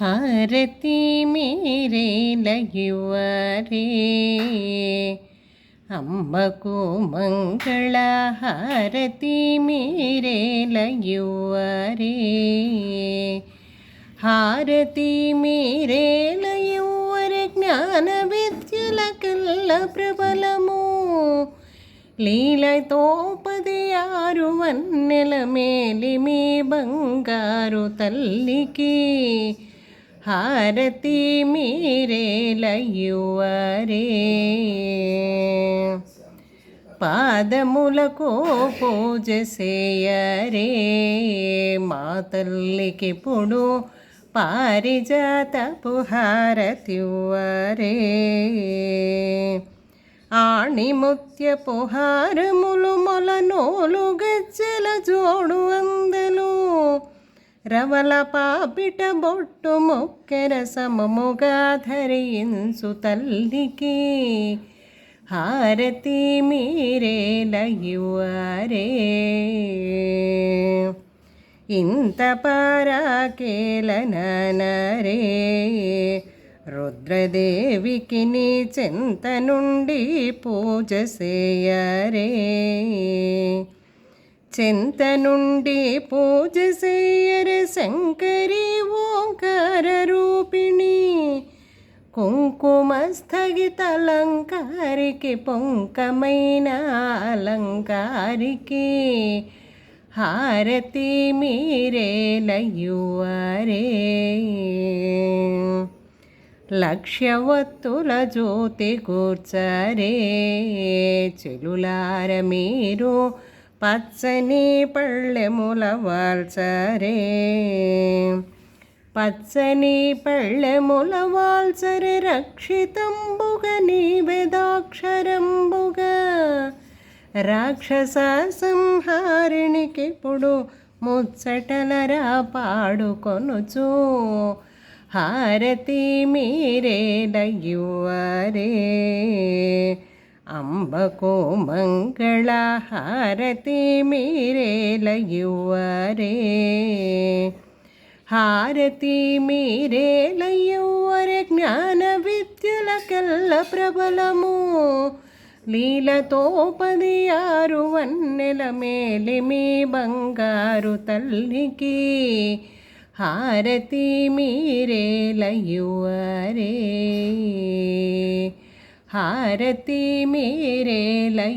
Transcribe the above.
హారతి మీరే లయువరే అమ్మకు మంగళ హారతి మీరే లయువరే హారతి మీరే లయువరే జ్ఞాన విద్యలకెల్ల ప్రబలము. లీలతో పది ఆరు వన్నెల మేలిమి బంగారు తల్లికి హారతి మీరేలయ్యువరే పాదములకు పూజ చేయరే. మా తల్లికి పొడు పారిజాతపు హారతివ్వరే. ఆణిముత్యపు హారములు మొలనోలు గజ్జల జోడు అందలు రవల పాపిట బొట్టు మొక్కెర సమముగా ధరించు తల్లికి హారతి మీరేలయువరే ఇంత పారాకేలనరే రుద్రదేవికి నీ చింత నుండి పూజ చేయరే చింత నుండి పూజ చేయరే శంకరి ఓంకార రూపిణి. కుంకుమ స్థగితలంకారికి పొంకమైన అలంకారికి హారతి మీరేలయ్యువరే లక్ష్యవత్తుల జ్యోతి కూర్చరే చెలులార మీరు పచ్చని పళ్ళెముల వాల్చరే. పచ్చని పళ్ళెముల వాల్చరే రక్షితంబుగ నీవెదాక్షరంబుగా రాక్షస సంహారిణికిప్పుడు ముచ్చటలరా పాడుకొనుచు. హారతి మీరేలయువరే అంబకు మంగళ హారతి మీరేలయువరే హారతి మీరేలయువరే జ్ఞాన విద్యలకెల్ల ప్రబలము లీలతో పది ఆరు వన్నెల మేలిమి బంగారు తల్లికి హారతి మీరేలయువరే హారతి మీరేలయువరే